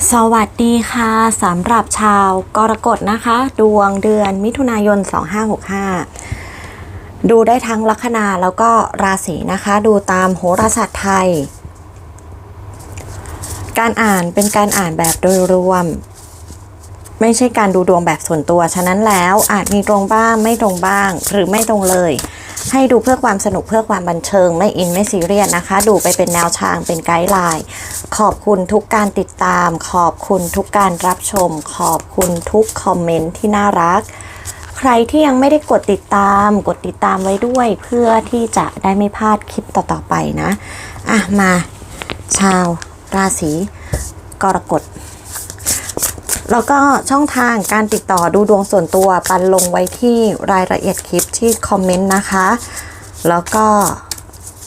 สวัสดีค่ะสำหรับชาวกรกฎนะคะ ดวงเดือนมิถุนายน 2565 ดูได้ทั้งลัคนาแล้วก็ราศีนะคะ ดูตามโหราศาสตร์ไทย การอ่านเป็นการอ่านแบบโดยรวม ไม่ใช่การดูดวงแบบส่วนตัว ฉะนั้นแล้วอาจมีตรงบ้างไม่ตรงบ้างหรือไม่ตรงเลย ให้ดูเพื่อความสนุกเพื่อความบันเทิงไม่อินไม่ซีเรียสนะคะ ดูไปเป็นแนวทางเป็นไกด์ไลน์ขอบคุณทุกการติดตาม ขอบคุณทุกการรับชม ขอบคุณทุกคอมเมนต์ที่น่ารัก ใครที่ยังไม่ได้กดติดตาม กดติดตามไว้ด้วย เพื่อที่จะได้ไม่พลาดคลิปต่อๆไปนะอะมา ชาวราศีกรกฎ แล้วก็ช่องทางการติดต่อดูดวงส่วนตัวปันลงไว้ที่รายละเอียดคลิปที่คอมเมนต์นะคะ แล้วก็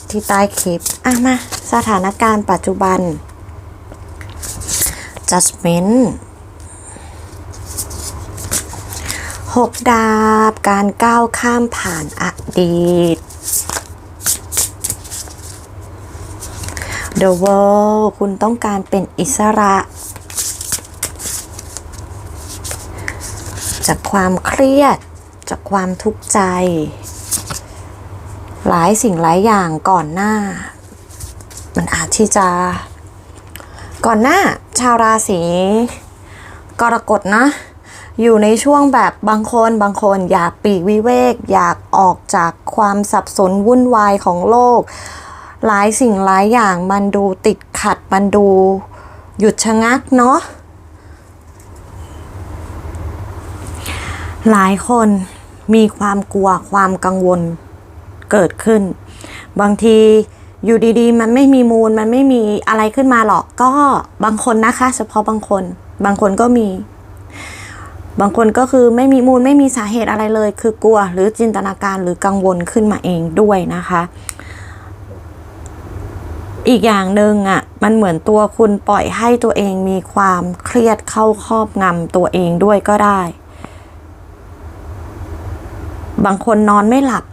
ที่ใต้คลิป อะมา สถานการณ์ปัจจุบัน judgment หกดาบการก้าวข้ามผ่านอดีต The World คุณต้องการเป็นอิสระ จากความเครียด จากความทุกข์ใจ หลายสิ่งหลายอย่างก่อนหน้า มันอาจที่จะ ก่อนหน้าชาวราศีกรกฎนะอยู่ในช่วงแบบบางคนบางคนอยากปีกวิเวก อยากออกจากความสับสนวุ่นวายของโลก หลายสิ่งหลายอย่างมันดูติดขัดมันดูหยุดชะงักเนาะ หลายคนมีความกลัวความกังวลเกิดขึ้น บางทีอยู่ดีๆ มันไม่มีมูลมันไม่มีอะไรขึ้นมาหรอกก็บางคนนะคะ เฉพาะบางคน บางคนก็มี บางคนก็คือไม่มีมูลไม่มีสาเหตุอะไรเลย คือกลัวหรือจินตนาการหรือกังวลขึ้นมาเองด้วยนะคะ อีกอย่างหนึ่งอะมันเหมือนตัวคุณปล่อยให้ตัวเองมีความเครียดเข้าครอบงำตัวเองด้วยก็ได้ บางคนนอนไม่หลับ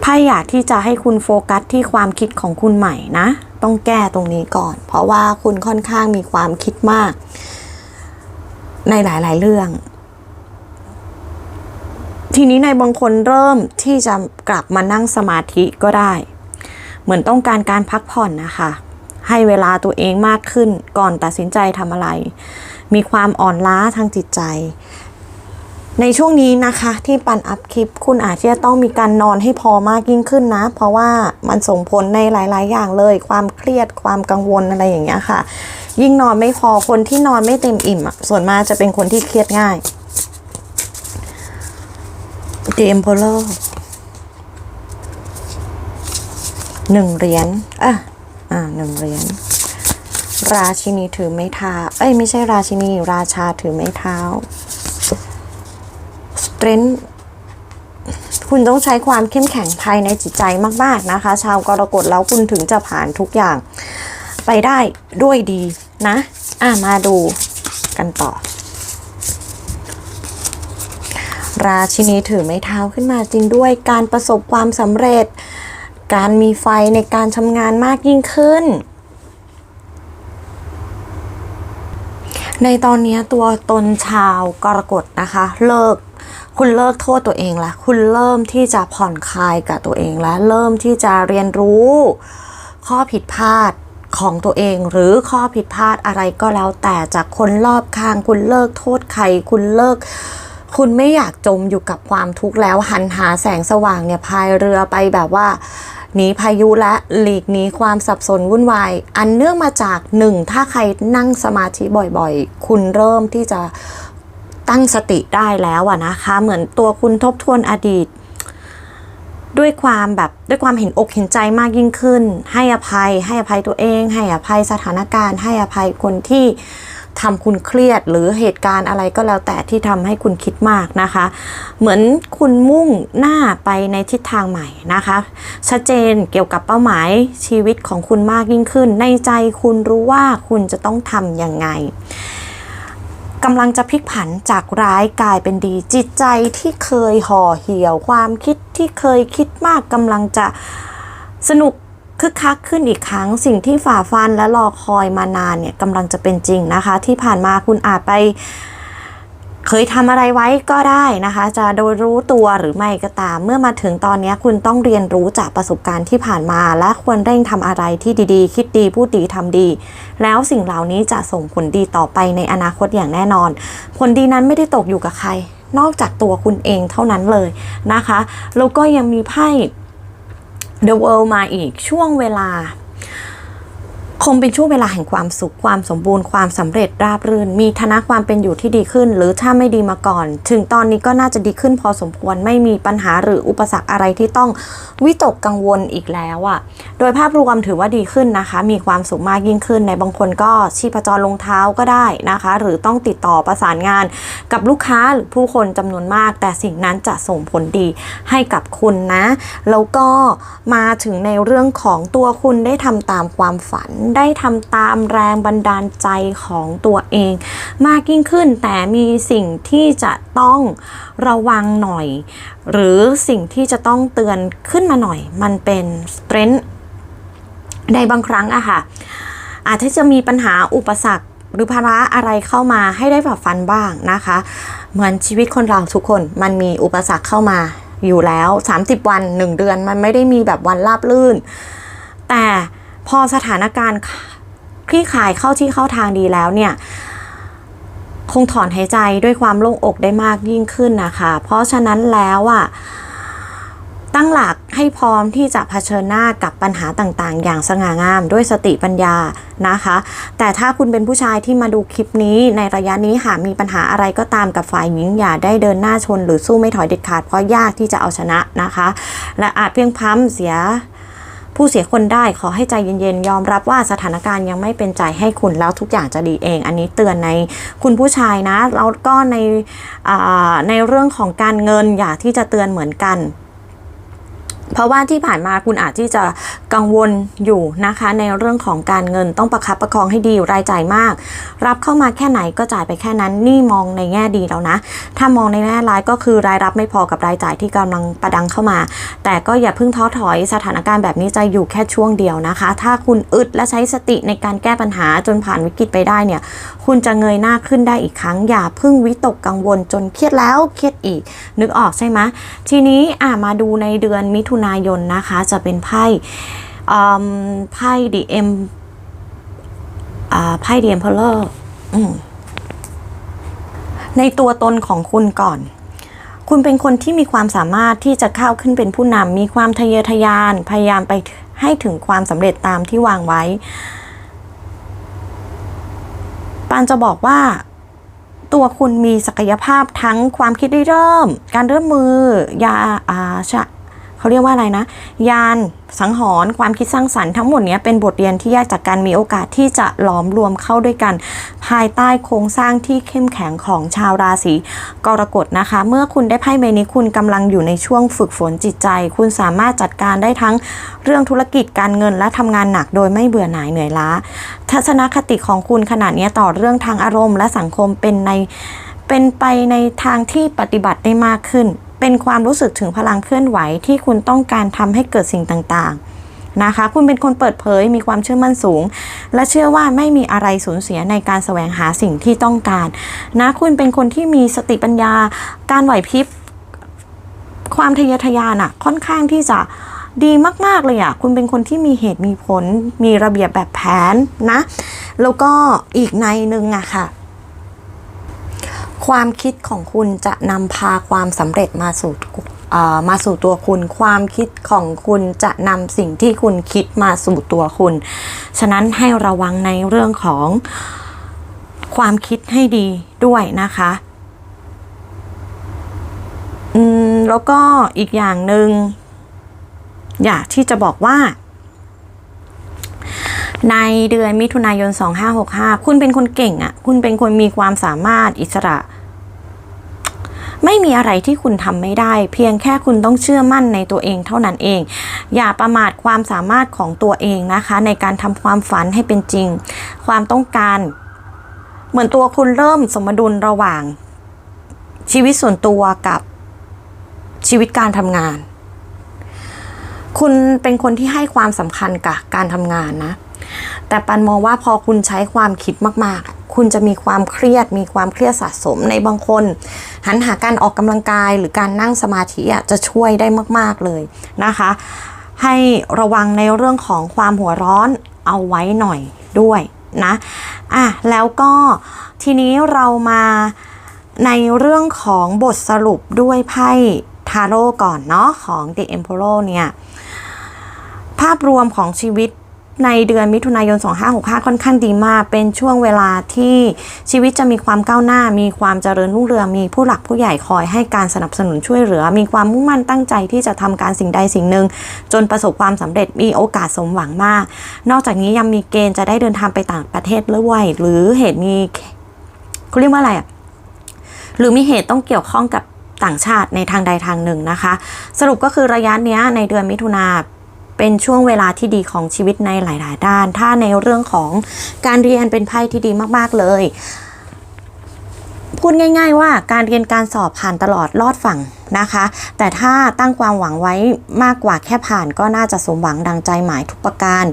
ไพ่อยากที่จะให้คุณโฟกัสที่ความคิดของคุณใหม่นะ ต้องแก้ตรงนี้ก่อน เพราะว่าคุณค่อนข้างมีความคิดมาก ในหลาย ๆ เรื่อง ทีนี้ในบางคนเริ่มที่จะกลับมานั่งสมาธิก็ได้ เหมือนต้องการการพักผ่อนนะคะ ให้เวลาตัวเองมากขึ้นก่อนตัดสินใจทำอะไร มีความอ่อนล้าทางจิตใจ ในช่วงนี้นะคะที่ปันอัพคลิป คุณอาจจะต้องมีการนอนให้พอมากยิ่งขึ้นนะ เพราะว่ามันส่งผลในหลาย ๆ อย่างเลย ความเครียดความกังวลอะไรอย่างเงี้ยค่ะ ยิ่งนอนไม่พอคนที่นอนไม่เต็มอิ่มส่วนมากจะเป็นคนที่เครียดง่าย The Emperor หนึ่งเหรียญอะอ่าหนึ่งเหรียญราชินีถือไม้เท้า เอ้ยไม่ใช่ราชินีราชาถือไม้เท้า strength คุณต้องใช้ความเข้มแข็งภายในจิตใจมาก ๆนะคะ ชาวกรกฎแล้วคุณถึงจะผ่านทุกอย่าง ไปได้ด้วยดีนะ อะมาดูกันต่อ ราชินีถือไม้เท้าขึ้นมาจริงด้วยการประสบความสำเร็จ การมีไฟในการทำงานมากยิ่งขึ้นในตอนนี้ตัวตนชาวกรกฎนะคะ เลิก คุณเลิกโทษตัวเองละคุณเริ่มที่จะผ่อนคลายกับตัวเองแล้ว เริ่มที่จะเรียนรู้ ข้อผิดพลาดของตัวเอง หรือข้อผิดพลาดอะไรก็แล้ว แต่จากคนรอบข้าง คุณเลิกโทษใคร คุณเลิก คุณไม่อยากจมอยู่กับความทุกข์แล้ว หันหาแสงสว่างเนี่ยพายเรือไปแบบว่าหนีพายุและหลีกหนีความสับสนวุ่นวาย อันเนื่องมาจากหนึ่งถ้าใครนั่งสมาธิบ่อยๆ คุณเริ่มที่จะ ตั้งสติได้แล้วอะนะคะ เหมือนตัวคุณทบทวนอดีต ด้วยความแบบด้วยความเห็นอกเห็นใจมากยิ่งขึ้น ให้อภัย ให้อภัยตัวเอง ให้อภัยสถานการณ์ ให้อภัยคนที่ทำคุณเครียดหรือเหตุการณ์อะไรก็แล้วแต่ที่ทำให้คุณคิดมากนะคะ เหมือนคุณมุ่งหน้าไปในทิศทางใหม่นะคะ ชัดเจนเกี่ยวกับเป้าหมายชีวิตของคุณมากยิ่งขึ้น ในใจคุณรู้ว่าคุณจะต้องทำยังไง กำลังจะพลิกผันจากร้ายกลายเป็นดี จิตใจที่เคยห่อเหี่ยว ความคิดที่เคยคิดมากกำลังจะสนุกคึกคักขึ้นอีกครั้งสิ่งที่ฝ่าฟันและรอคอยมานานเนี่ยกำลังจะเป็นจริงนะคะ ที่ผ่านมาคุณอาจไป เคยทำอะไรไว้ก็ได้นะคะ จะโดยรู้ตัวหรือไม่ก็ตาม เมื่อมาถึงตอนนี้คุณต้องเรียนรู้จากประสบการณ์ที่ผ่านมา และควรเร่งทำอะไรที่ดีๆ คิดดีพูดดีทำดี แล้วสิ่งเหล่านี้จะส่งผลดีต่อไปในอนาคตอย่างแน่นอน ผลดีนั้นไม่ได้ตกอยู่กับใคร นอกจากตัวคุณเองเท่านั้นเลยนะคะแล้วก็ยังมีไพ่ The World มาอีกช่วงเวลา คงเป็นช่วงเวลาแห่งความสุขความสมบูรณ์ความสำเร็จราบรื่น มีฐานะความเป็นอยู่ที่ดีขึ้น หรือถ้าไม่ดีมาก่อน ถึงตอนนี้ก็น่าจะดีขึ้นพอสมควรไม่มีปัญหาหรืออุปสรรคอะไรที่ต้องวิตกกังวลอีกแล้วอะ่ะ โดยภาพรวมถือว่าดีขึ้นนะคะ มีความสุขมากยิ่งขึ้น ในบางคนก็ชีพจรลงเท้าก็ได้นะคะ หรือต้องติดต่อประสานงานกับลูกค้าหรือผู้คนจำนวนมาก แต่สิ่งนั้นจะส่งผลดีให้กับคุณนะแล้วก็มาถึงในเรื่องของตัวคุณได้ทำตามความฝันได้ทำตามแรงบันดาลใจของตัวเอง มากยิ่งขึ้นแต่มีสิ่งที่จะต้องระวังหน่อย หรือสิ่งที่จะต้องเตือนขึ้นมาหน่อย มันเป็นสเตรน h ์ในบางครั้งอะค่ะ อาจจะจะมีปัญหาอุปสรรคหรือภาระอะไรเข้ามาให้ได้ฝ่าฟันบ้างนะคะ เหมือนชีวิตคนเราทุกคนมันมีอุปสรรคเข้ามาอยู่แล้ว 30 วัน 1 เดือนมันไม่ได้มีแบบวันราบลื่น แต่ พอสถานการณ์คลี่คลายเข้าที่เข้าทางดีแล้วเนี่ยคงถอนหายใจด้วยความโล่งอกได้มากยิ่งขึ้นนะคะ เพราะฉะนั้นแล้วอะตั้งหลักให้พร้อมที่จะเผชิญหน้ากับปัญหาต่างๆ อย่างสง่างามด้วยสติปัญญานะคะ แต่ถ้าคุณเป็นผู้ชายที่มาดูคลิปนี้ในระยะนี้หากมีปัญหาอะไรก็ตามกับฝ่ายหญิงอย่าได้เดินหน้าชน หรือสู้ไม่ถอยเด็ดขาดเพราะยากที่จะเอาชนะนะคะ และอาจเพียงพ้ำเสีย ผู้เสียคนได้ขอให้ใจเย็นๆ ยอมรับว่าสถานการณ์ยังไม่เป็นใจให้คุณแล้วทุกอย่างจะดีเอง อันนี้เตือนในคุณผู้ชายนะ แล้วก็ในในเรื่องของการเงินอยากที่จะเตือนเหมือนกัน เพราะว่าที่ผ่านมาคุณอาจที่จะกังวลอยู่นะคะ ในเรื่องของการเงินต้องประคับประคองให้ดีรายจ่ายมาก รับเข้ามาแค่ไหนก็จ่ายไปแค่นั้นนี่มองในแง่ดีแล้วนะ ถ้ามองในแง่ร้ายก็คือรายรับไม่พอกับรายจ่ายที่กำลังประดังเข้ามา แต่ก็อย่าเพิ่งท้อถอยสถานการณ์แบบนี้จะอยู่แค่ช่วงเดียวนะคะ ถ้าคุณอึดและใช้สติในการแก้ปัญหาจนผ่านวิกฤตไปได้เนี่ย คุณจะเงยหน้าขึ้นได้อีกครั้ง อย่าเพิ่งวิตกกังวลจนเครียดแล้วเครียดอีก นึกออกใช่ไหมทีนี้อ่ามาดูในเดือนมิถุนนายนนะคะจะเป็นไพ่ไพ่ดีเอ็มไพ่ดีเอ็มเพลเลอร์ในตัวตนของคุณก่อน คุณเป็นคนที่มีความสามารถที่จะเข้าขึ้นเป็นผู้นำมีความทะเยอทะยานพยายามไปให้ถึงความสำเร็จตามที่วางไว้ปานจะบอกว่าตัวคุณมีศักยภาพทั้งความคิดริเริ่ม การเริ่มมือยาอาชะ เขาเรียกว่าอะไรนะ ยานสังหรณ์ความคิดสร้างสรรค์ทั้งหมดนี้เป็นบทเรียนที่แยกจากการมีโอกาสที่จะหลอมรวมเข้าด้วยกัน ภายใต้โครงสร้างที่เข้มแข็งของชาวราศีกรกฎนะคะ เมื่อคุณได้ไพ่ใบนี้คุณกำลังอยู่ในช่วงฝึกฝนจิตใจ คุณสามารถจัดการได้ทั้งเรื่องธุรกิจการเงินและทำงานหนักโดยไม่เบื่อหน่ายเหนื่อยล้า ทัศนคติของคุณขนาดนี้ต่อเรื่องทางอารมณ์และสังคมเป็นในเป็นไปในทางที่ปฏิบัติได้มากขึ้น เป็นความรู้สึกถึงพลังเคลื่อนไหวที่คุณต้องการทำให้เกิดสิ่งต่างๆนะคะ คุณเป็นคนเปิดเผยมีความเชื่อมั่นสูง และเชื่อว่าไม่มีอะไรสูญเสียในการแสวงหาสิ่งที่ต้องการนะคุณเป็นคนที่มีสติปัญญา การไหวพริบความทะเยอทะยานอะค่อนข้างที่จะดีมาก ๆ เลยอะคุณเป็นคนที่มีเหตุมีผล มีระเบียบแบบแผนนะ แล้วก็อีกในหนึ่งอะค่ะ ความคิดของคุณจะนำพาความสำเร็จมาสู่เอ่อมาสู่ตัวคุณ ความคิดของคุณจะนำสิ่งที่คุณคิดมาสู่ตัวคุณ ฉะนั้นให้ระวังในเรื่องของความคิดให้ดีด้วยนะคะอืมแล้วก็อีกอย่างหนึ่งอยากที่จะบอกว่า ในเดือนมิถุนายน 2565 คุณเป็นคนเก่งอะ่ะ คุณเป็นคนมีความสามารถอิสระ ไม่มีอะไรที่คุณทำไม่ได้ เพียงแค่คุณต้องเชื่อมั่นในตัวเองเท่านั้นเอง อย่าประมาทความสามารถของตัวเองนะคะ ในการทำความฝันให้เป็นจริง ความต้องการ เหมือนตัวคุณเริ่มสมดุลระหว่าง ชีวิตส่วนตัวกับชีวิตการทำงาน คุณเป็นคนที่ให้ความสำคัญกับการทำงานนะ แต่ปันมองว่าพอคุณใช้ความคิดมากๆ คุณจะมีความเครียด มีความเครียดสะสมในบางคน หันหาการออกกำลังกายหรือการนั่งสมาธิจะช่วยได้มากๆเลยนะคะ ให้ระวังในเรื่องของความหัวร้อนเอาไว้หน่อยด้วยนะอะแล้วก็ทีนี้เรามาในเรื่องของบทสรุปด้วยไพ่ทาโร่ก่อนเนาะของ The Emperor เนี่ย ภาพรวมของชีวิต ในเดือนมิถุนายน 2565 ค่อนข้างดีมาก เป็นช่วงเวลาที่ชีวิตจะมีความก้าวหน้า มีความเจริญรุ่งเรือง มีผู้หลักผู้ใหญ่คอยให้การสนับสนุนช่วยเหลือ มีความมุ่งมั่นตั้งใจที่จะทำการสิ่งใดสิ่งหนึ่ง จนประสบความสำเร็จ มีโอกาสสมหวังมาก นอกจากนี้ยังมีเกณฑ์จะได้เดินทางไปต่างประเทศด้วยหรือเหตุมีเขาเรียกว่าอะไรอะหรือมีเหตุต้องเกี่ยวข้องกับต่างชาติในทางใดทางหนึ่งนะคะ สรุปก็คือระยะเนี้ยในเดือนมิถุนา เป็นช่วงเวลาที่ดีของชีวิตในหลาย ๆ ด้าน ถ้าในเรื่องของการเรียนเป็นไพ่ที่ดีมาก ๆ เลย พูดง่าย ๆ ว่าการเรียนการสอบผ่านตลอดลอดฝั่งนะคะ แต่ถ้าตั้งความหวังไว้มากกว่าแค่ผ่านก็น่าจะสมหวังดังใจหมายทุกประการ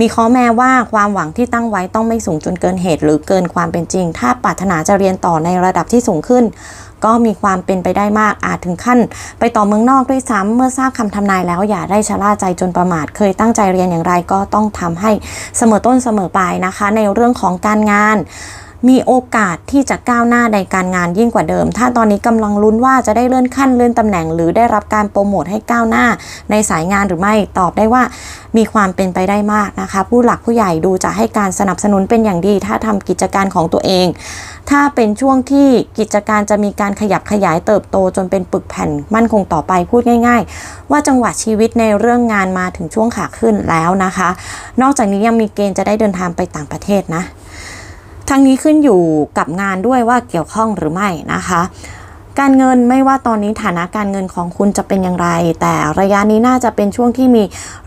มีข้อแม้ว่าความหวังที่ตั้งไว้ต้องไม่สูงจนเกินเหตุ หรือเกินความเป็นจริง ถ้าปรารถนาจะเรียนต่อในระดับที่สูงขึ้น ก็มีความเป็นไปได้มากอาจถึงขั้น ไปต่อเมืองนอกด้วยซ้ำเมื่อทราบคำทำนายแล้วอย่าได้ชะล่าใจจนประมาทเคยตั้งใจเรียนอย่างไรก็ต้องทำให้เสมอต้นเสมอปลายนะคะ ในเรื่องของการงาน มีโอกาสที่จะก้าวหน้าในการงานยิ่งกว่าเดิม ถ้าตอนนี้กำลังลุ้นว่าจะได้เลื่อนขั้นเลื่อนตำแหน่ง หรือได้รับการโปรโมทให้ก้าวหน้าในสายงานหรือไม่ตอบได้ว่า มีความเป็นไปได้มากนะคะ ผู้หลักผู้ใหญ่ดูจะให้การสนับสนุนเป็นอย่างดี ถ้าทำกิจการของตัวเอง ถ้าเป็นช่วงที่กิจการจะมีการขยับขยายเติบโตจนเป็นปึกแผ่นมั่นคงต่อไปพูดง่าย ๆ ว่าจังหวะชีวิตในเรื่องงานมาถึงช่วงขาขึ้นแล้วนะคะ นอกจากนี้ยังมีเกณฑ์จะได้เดินทางไปต่างประเทศนะ ทั้งนี้ขึ้นอยู่กับงานด้วยว่าเกี่ยวข้องหรือไม่นะคะ การเงินไม่ว่าตอนนี้ฐานะการเงินของคุณจะเป็นอย่างไร แต่ระยะนี้น่าจะเป็นช่วงที่มี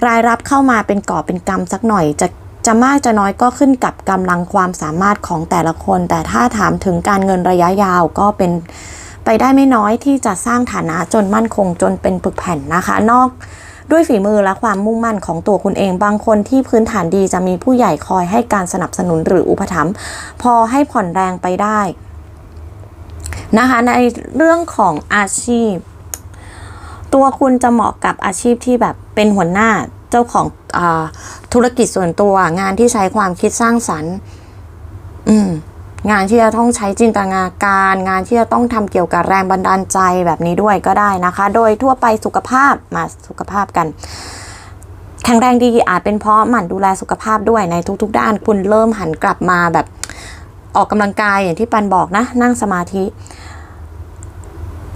รายรับเข้ามาเป็นก่อบเป็นกำสักหน่อยจะจะมากจะน้อยก็ขึ้นกับกำลังความสามารถของแต่ละคน แต่ถ้าถามถึงการเงินระยะยาวก็เป็นไปได้ไม่น้อยที่จะสร้างฐานะจนมั่นคงจนเป็นปึกแผ่นนะคะ นอก ด้วยฝีมือและความมุ่งมั่นของตัวคุณเอง บางคนที่พื้นฐานดีจะมีผู้ใหญ่คอยให้การสนับสนุนหรืออุปถัมภ์พอให้ผ่อนแรงไปได้นะคะในเรื่องของอาชีพ ตัวคุณจะเหมาะกับอาชีพที่แบบเป็นหัวหน้าเจ้าของอธุรกิจส่วนตัวงานที่ใช้ความคิดสร้างสรรค์ อืม งานที่จะต้องใช้จินตนาการ งานที่จะต้องทำเกี่ยวกับแรงบันดาลใจแบบนี้ด้วยก็ได้นะคะ โดยทั่วไปสุขภาพมาสุขภาพกันแข็งแรงดีอาจเป็นเพราะหมั่นดูแลสุขภาพด้วยในทุก ๆ ด้านคุณเริ่มหันกลับมาแบบออกกำลังกายอย่างที่ปันบอกนะ นั่งสมาธิ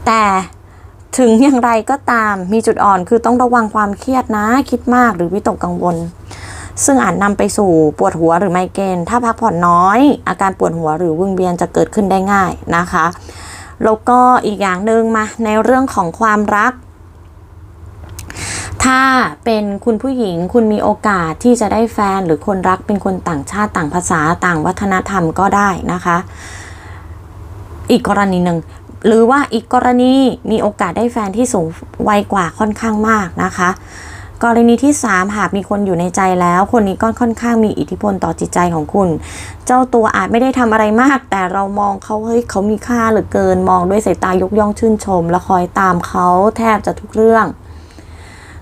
แต่ถึงอย่างไรก็ตามมีจุดอ่อนคือต้องระวังความเครียดนะ คิดมากหรือวิตกกังวล ซึ่งอาจนำไปสู่ปวดหัวหรือไมเกรนถ้าพักผ่อนน้อย อาการปวดหัวหรือวิงเวียนจะเกิดขึ้นได้ง่ายนะคะแล้วก็อีกอย่างหนึ่งมาในเรื่องของความรัก ถ้าเป็นคุณผู้หญิงคุณมีโอกาสที่จะได้แฟนหรือคนรักเป็นคนต่างชาติต่างภาษาต่างวัฒนธรรมก็ได้นะคะ อีกกรณีหนึ่งหรือว่าอีกกรณีมีโอกาสได้แฟนที่สูงวัยกว่าค่อนข้างมากนะคะ กรณีที่ 3 หากมีคนอยู่ในใจแล้ว คนนี้ก็ค่อนข้างมีอิทธิพลต่อจิตใจของคุณ เจ้าตัวอาจไม่ได้ทำอะไรมาก แต่เรามองเขาเฮ้ยเขามีค่าเหลือเกิน มองด้วยสายตายกย่องชื่นชม และคอยตามเขาแทบจะทุกเรื่อง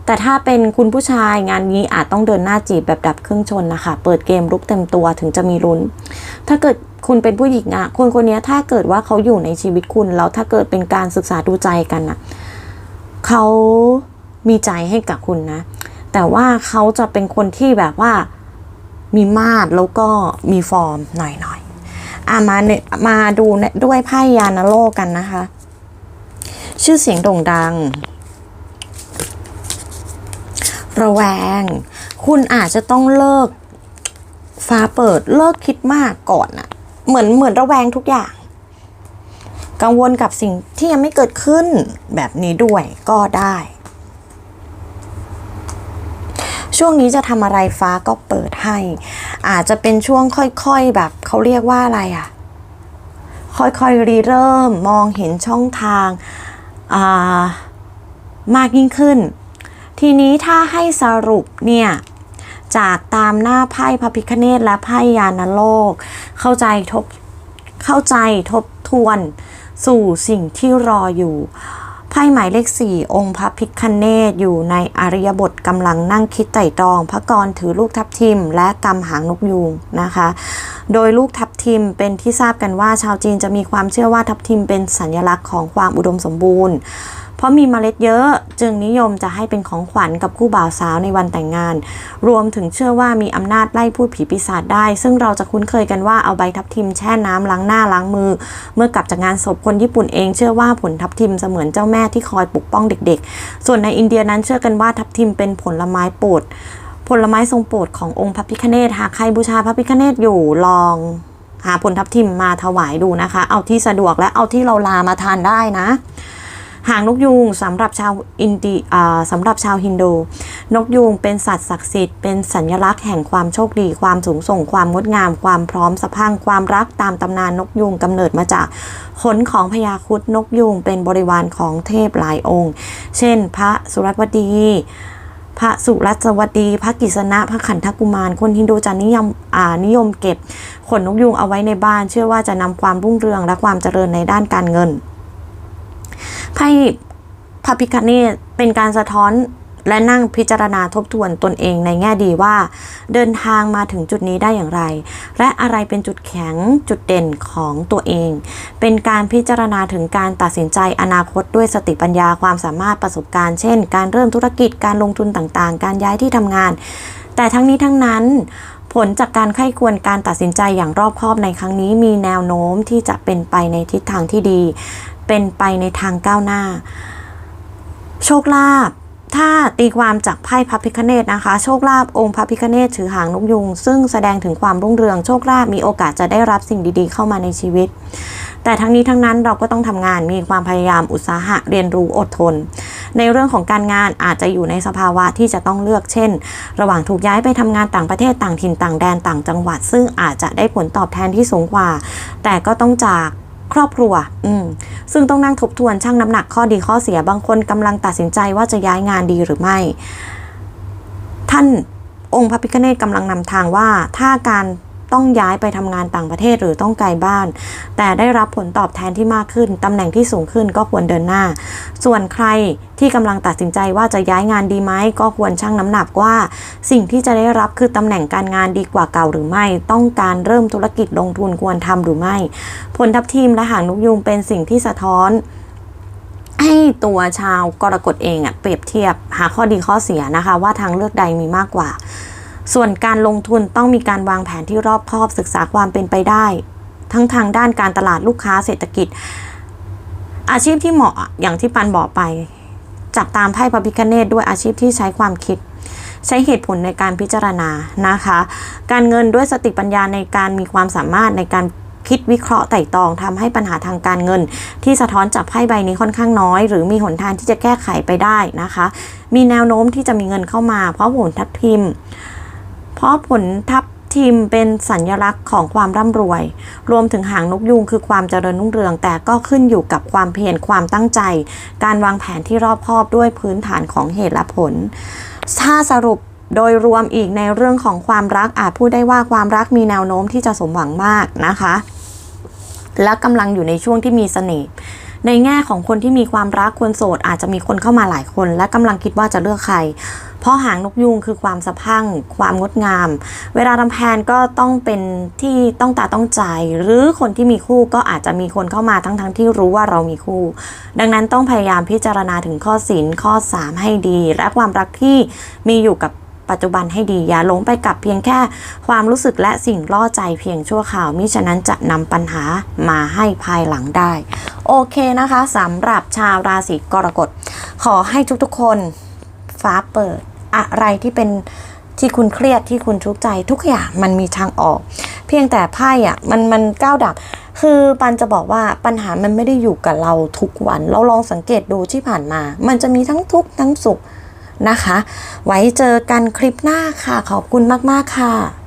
แต่ถ้าเป็นคุณผู้ชายงานนี้อาจต้องเดินหน้าจีบแบบดับเครื่องชนนะคะเปิดเกมรุกเต็มตัวถึงจะมีลุ้น ถ้าเกิดคุณเป็นผู้หญิงอะคนคนนี้ถ้าเกิดว่าเขาอยู่ในชีวิตคุณแล้วถ้าเกิดเป็นการศึกษาดูใจกันอะเขา มีใจให้กับคุณนะ แต่ว่าเขาจะเป็นคนที่แบบว่ามีมาดแล้วก็มีฟอร์มหน่อยๆอะมาเนี่ยมาดูด้วยไพ่ยานาโลกันนะคะ ชื่อเสียงโด่งดัง ระแวง คุณอาจจะต้องเลิกฟ้าเปิดเลิกคิดมากก่อนอะเหมือนเหมือนระแวงทุกอย่าง กังวลกับสิ่งที่ยังไม่เกิดขึ้นแบบนี้ด้วยก็ได้ ช่วงนี้จะทำอะไรฟ้าก็เปิดให้ อาจจะเป็นช่วงค่อยๆแบบเขาเรียกว่าอะไรอะค่อยๆรีเริ่มมองเห็นช่องทางามากยิ่งขึ้น ทีนี้ถ้าให้สรุปเนี่ยจากตามหน้าไพ่พระพิคเนตและไพ่ยานโลก เข้าใจทบเข้าใจทบทวนสู่สิ่งที่รออยู่ ไพ่หมายเลขสี่องค์พระพิคเนตอยู่ในอริยบทกำลังนั่งคิดไต่ตรอง พระกรถือลูกทับทิม และกำหางนกยูงนะคะ โดยลูกทับทิมเป็นที่ทราบกันว่าชาวจีนจะมีความเชื่อว่าทับทิมเป็นสัญลักษณ์ของความอุดมสมบูรณ์ เพราะมีเมล็ดเยอะจึงนิยมจะให้เป็นของขวัญกับคู่บ่าวสาวในวันแต่งงาน รวมถึงเชื่อว่ามีอำนาจไล่พูดผีปีศาจได้ ซึ่งเราจะคุ้นเคยกันว่าเอาใบทับทิมแช่น้ำล้างหน้าล้างมือ เมื่อกลับจากงานศพคนญี่ปุ่นเองเชื่อว่าผลทับทิมเสมือนเจ้าแม่ที่คอยปกป้องเด็กๆ ส่วนในอินเดียนั้นเชื่อกันว่าทับทิมเป็นผลไม้โปรดผลไม้ทรงโปรดขององค์พระพิฆเนศหากใครบูชาพระพิฆเนศอยู่ลองหาผลทับทิมมาถวายดูนะคะ เอาที่สะดวกและเอาที่เราลามาทานได้นะ หางนกยูงสำหรับชาวอินดีสำหรับชาวฮินดู นกยูงเป็นสัตว์ศักดิ์สิทธิ์เป็นสัญลักษณ์แห่งความโชคดี ความสูงส่ง ความงดงาม ความพร้อมสะพังความรักตามตำนานนกยูงกำเนิดมาจากขนของพญาครุดนกยูงเป็นบริวารของเทพหลายองค์ เช่น พระสุรวดีพระสุรัสวดี พระกิษณะ พระขันธกุมาร คนฮินดูจะนิยมนิยมเก็บขนนกยูงเอาไว้ในบ้าน เชื่อว่าจะนำความรุ่งเรืองและความเจริญในด้านการเงิน ไพ่พระพิคเนตเป็นการสะท้อนและนั่งพิจารณาทบทวนตนเองในแง่ดีว่า เดินทางมาถึงจุดนี้ได้อย่างไร และอะไรเป็นจุดแข็งจุดเด่นของตัวเอง เป็นการพิจารณาถึงการตัดสินใจอนาคตด้วยสติปัญญาความสามารถประสบการณ์เช่น การเริ่มธุรกิจการลงทุนต่างๆ การย้ายที่ทำงาน แต่ทั้งนี้ทั้งนั้น ผลจากการไข้ควรการตัดสินใจอย่างรอบคอบในครั้งนี้มีแนวโน้มที่จะเป็นไปในทิศทางที่ดี เป็นไปในทางก้าวหน้า โชคลาภถ้าตีความจากไพ่พระพิคเนตนะคะ โชคลาภองค์พระพิคเนตถือหางนกยุง ซึ่งแสดงถึงความรุ่งเรืองโชคลาภมีโอกาสจะได้รับสิ่งดีๆ เข้ามาในชีวิต แต่ทั้งนี้ทั้งนั้นเราก็ต้องทำงานมีความพยายามอุตสาหะเรียนรู้อดทน ในเรื่องของการงานอาจจะอยู่ในสภาวะที่จะต้องเลือกเช่น ระหว่างถูกย้ายไปทำงานต่างประเทศต่างถิ่นต่างแดนต่างจังหวัด ซึ่งอาจจะได้ผลตอบแทนที่สูงกว่า แต่ก็ต้องจาก ครอบครัว อืม ซึ่งต้องนั่งทบทวนชั่งน้ำหนักข้อดีข้อเสียบางคนกำลังตัดสินใจว่าจะย้ายงานดีหรือไม่ ท่านองค์พระพิฆเนศกำลังนำทางว่าถ้าการ ต้องย้ายไปทำงานต่างประเทศหรือต้องไกลบ้าน แต่ได้รับผลตอบแทนที่มากขึ้นตำแหน่งที่สูงขึ้นก็ควรเดินหน้า ส่วนใครที่กำลังตัดสินใจว่าจะย้ายงานดีไหมก็ควรชั่งน้ำหนักว่า สิ่งที่จะได้รับคือตำแหน่งการงานดีกว่าเก่าหรือไม่ ต้องการเริ่มธุรกิจลงทุนควรทำหรือไม่ ผลทับทีมและหางนกยูงเป็นสิ่งที่สะท้อนให้ตัวชาวกรกฎเองอะเปรียบเทียบหาข้อดีข้อเสียนะคะ ว่าทางเลือกใดมีมากกว่า ส่วนการลงทุนต้องมีการวางแผนที่รอบคอบศึกษาความเป็นไปได้ ทั้งทางด้านการตลาดลูกค้าเศรษฐกิจ อาชีพที่เหมาะอย่างที่ปันบอกไปจับตามไพ่พระพิคเนตด้วยอาชีพที่ใช้ความคิด ใช้เหตุผลในการพิจารณานะคะ การเงินด้วยสติปัญญาในการมีความสามารถในการคิดวิเคราะห์ไต่ตรองทำให้ปัญหาทางการเงิน ที่สะท้อนจากไพ่ใบนี้ค่อนข้างน้อย หรือมีหนทางที่จะแก้ไขไปได้นะคะ มีแนวโน้มที่จะมีเงินเข้ามา เพราะผลทับทิม เพราะผลทับทิมเป็นสัญลักษณ์ของความร่ำรวย รวมถึงหางนกยูงคือความเจริญรุ่งเรือง แต่ก็ขึ้นอยู่กับความเพียรความตั้งใจ การวางแผนที่รอบคอบด้วยพื้นฐานของเหตุและผล ถ้าสรุปโดยรวมอีกในเรื่องของความรักอาจพูดได้ว่าความรักมีแนวโน้มที่จะสมหวังมากนะคะ และกำลังอยู่ในช่วงที่มีเสน่ห์ในแง่ของคนที่มีความรักคนโสดอาจจะมีคนเข้ามาหลายคน และกำลังคิดว่าจะเลือกใคร เพราะหางนกยูงคือความสะพั่ง ความงดงาม เวลาทำแพนก็ต้องเป็นที่ต้องตาต้องใจ หรือคนที่มีคู่ก็อาจจะมีคนเข้ามาทั้งๆทที่รู้ว่าเรามีคู่ ดังนั้นต้องพยายามพิจารณาถึงข้อสินข้อ 3 ให้ดี และความรักที่มีอยู่กับปัจจุบันให้ดีอย่าหลงไปกับเพียงแค่ความรู้สึกและสิ่งล่อใจเพียงชั่วข่าวมิฉะนั้นจะนำปัญหามาให้ภายหลังได้ โอเคนะคะสำหรับชาวราศีกรกฎ ขอให้ทุกๆคนฟ้าเปิด อะไรที่เป็นที่คุณเครียดที่คุณทุกข์ใจทุกอย่างมันมีทางออก เพียงแต่ไพ่อะมันมันก้าวดับ คือปันจะบอกว่าปัญหามันไม่ได้อยู่กับเราทุกวัน เราลองสังเกตดูที่ผ่านมา มันจะมีทั้งทุกข์ทั้งสุขนะคะ ไว้เจอกันคลิปหน้าค่ะ ขอบคุณมาก ๆ ค่ะ